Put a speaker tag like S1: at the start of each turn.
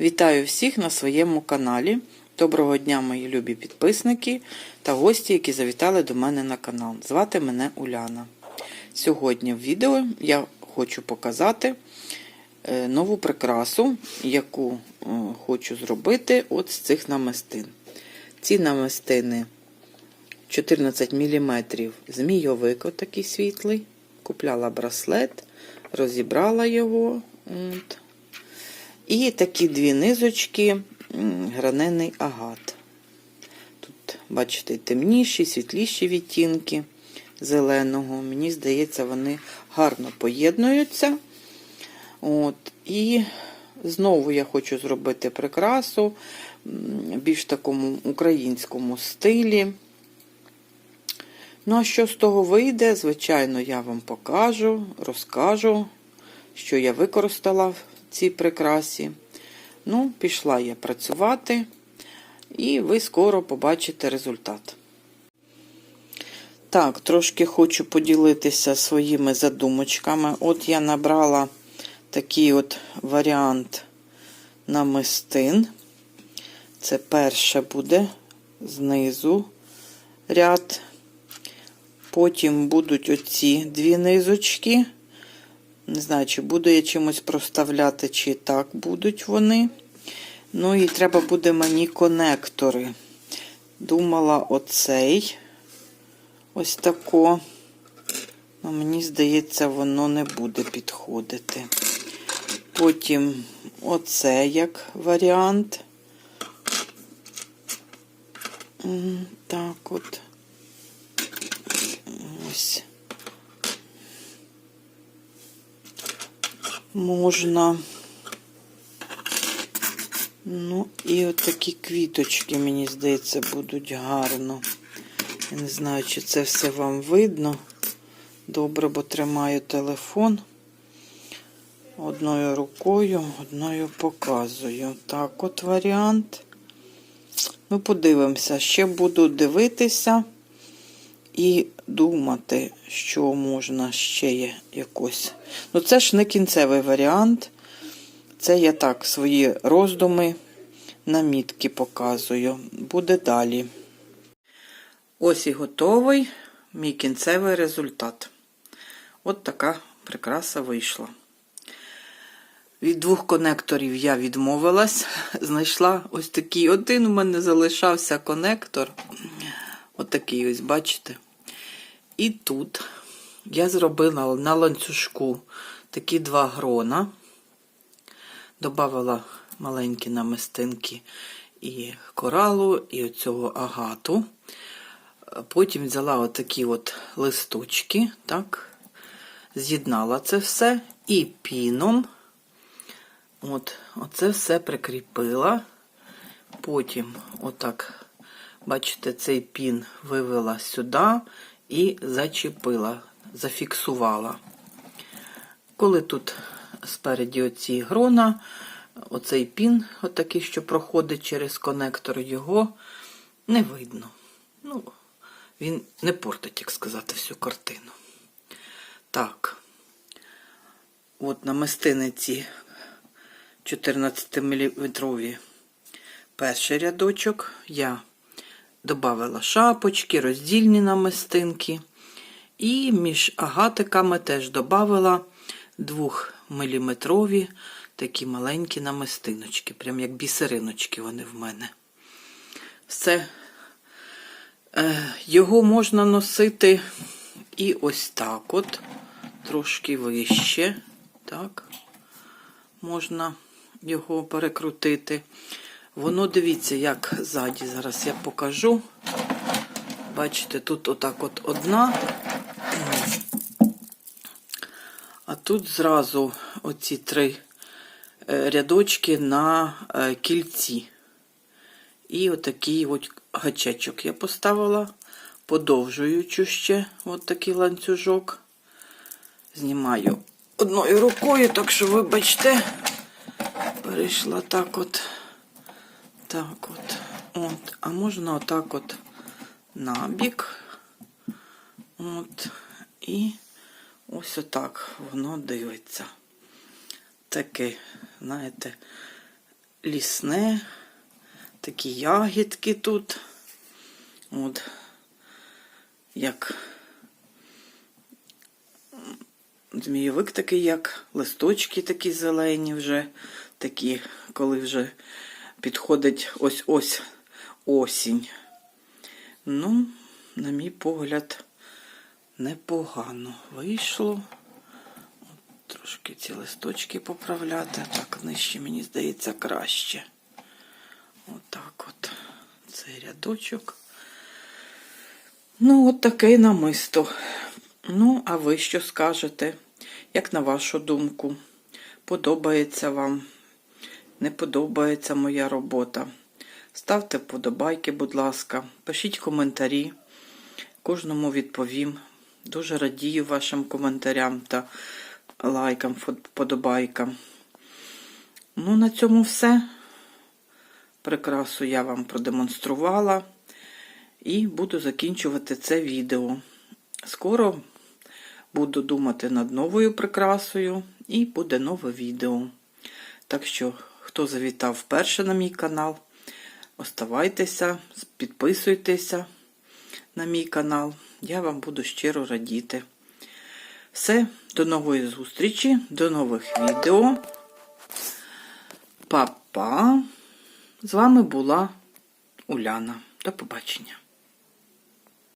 S1: Вітаю всіх на своєму каналі. Доброго дня, мої любі підписники та гості, які завітали до мене на канал. Звати мене Уляна. Сьогодні в відео я хочу показати е, нову прикрасу, яку е, хочу зробити от з цих намистин. Ці намистини 14 мм змійовик, отакий світлий. Купляла браслет, розібрала його. От. І такі дві низочки гранений агат. Тут, бачите, темніші, світліші відтінки зеленого. Мені здається, вони гарно поєднуються. От. І знову я хочу зробити прикрасу більш такому українському стилі. Ну, а що з того вийде, звичайно, я вам покажу, розкажу, що я використала цій прикрасі. Ну, пішла я працювати, і ви скоро побачите результат. Так, трошки хочу поділитися своїми задумочками. От я набрала такий от варіант намистин. Це перше буде знизу ряд. Потім будуть оці дві низочки. Не знаю, чи буду я чимось проставляти, чи так будуть вони. Ну і треба буде мені конектори. Думала оцей. Ось тако. Ну, мені здається, воно не буде підходити. Потім оце як варіант. Так от. Ось. Можна. Ну, і от такі квіточки, мені здається, будуть гарно. Я не знаю, чи це все вам видно. Добре, бо тримаю телефон. Одною рукою, одною показую. Так, от варіант. Ну, подивимося. Ще буду дивитися і думати, що можна ще є якось. Ну, це ж не кінцевий варіант. Це я так свої роздуми, намітки показую. Буде далі. Ось і готовий мій кінцевий результат. От така прикраса вийшла. Від двох конекторів я відмовилась. Знайшла ось такий. Один у мене залишався конектор. Отакий ось, бачите? І тут я зробила на ланцюжку такі два грона. Добавила маленькі намистинки і коралу, і оцього агату. Потім взяла отакі от листочки, так, з'єднала це все і піном. От, оце все прикріпила. Потім, отак, бачите, цей пін вивела сюди і зачепила, зафіксувала. Коли тут спереді оці грона, оцей пін, отакий, що проходить через конектор, його не видно. Ну, він не портить, як сказати, всю картину. Так, от намистини ці 14-мм перший рядочок я додавала шапочки, роздільні намистинки. І між агатиками теж додавала 2-мм такі маленькі намистиночки, прям як бісериночки вони в мене. Все. Е, Його можна носити і ось так от, трошки вище. Так, можна його перекрутити. Воно, дивіться, як ззаді. Зараз я покажу. Бачите, тут отак от одна. А тут зразу оці три е, рядочки на е, кільці. І отакий от гачечок я поставила, подовжуючи ще от ланцюжок. Знімаю одною рукою, так що, вибачте, перейшла так от. Так от. От. А можна отак от набік. От. І ось отак воно дивиться. Таке, знаєте, лісне, такі ягідки тут. От, як змійовик такий, як листочки такі зелені вже, такі, коли вже підходить ось-ось осінь. Ну, на мій погляд, непогано вийшло. От, трошки ці листочки поправляти. Так, нижче, мені здається, краще. Отак от, цей рядочок. Ну, от таке намисто. Ну, а ви що скажете? Як на вашу думку? Подобається вам? Не подобається моя робота? Ставте вподобайки, будь ласка, пишіть коментарі. Кожному відповім. Дуже радію вашим коментарям та лайкам, вподобайкам. Ну, на цьому все. Прикрасу я вам продемонструвала. І буду закінчувати це відео. Скоро буду думати над новою прикрасою і буде нове відео. Так що, хто завітав вперше на мій канал, оставайтеся, підписуйтеся на мій канал. Я вам буду щиро радіти. Все, до нової зустрічі, до нових відео. Па-па! З вами була Уляна. До побачення.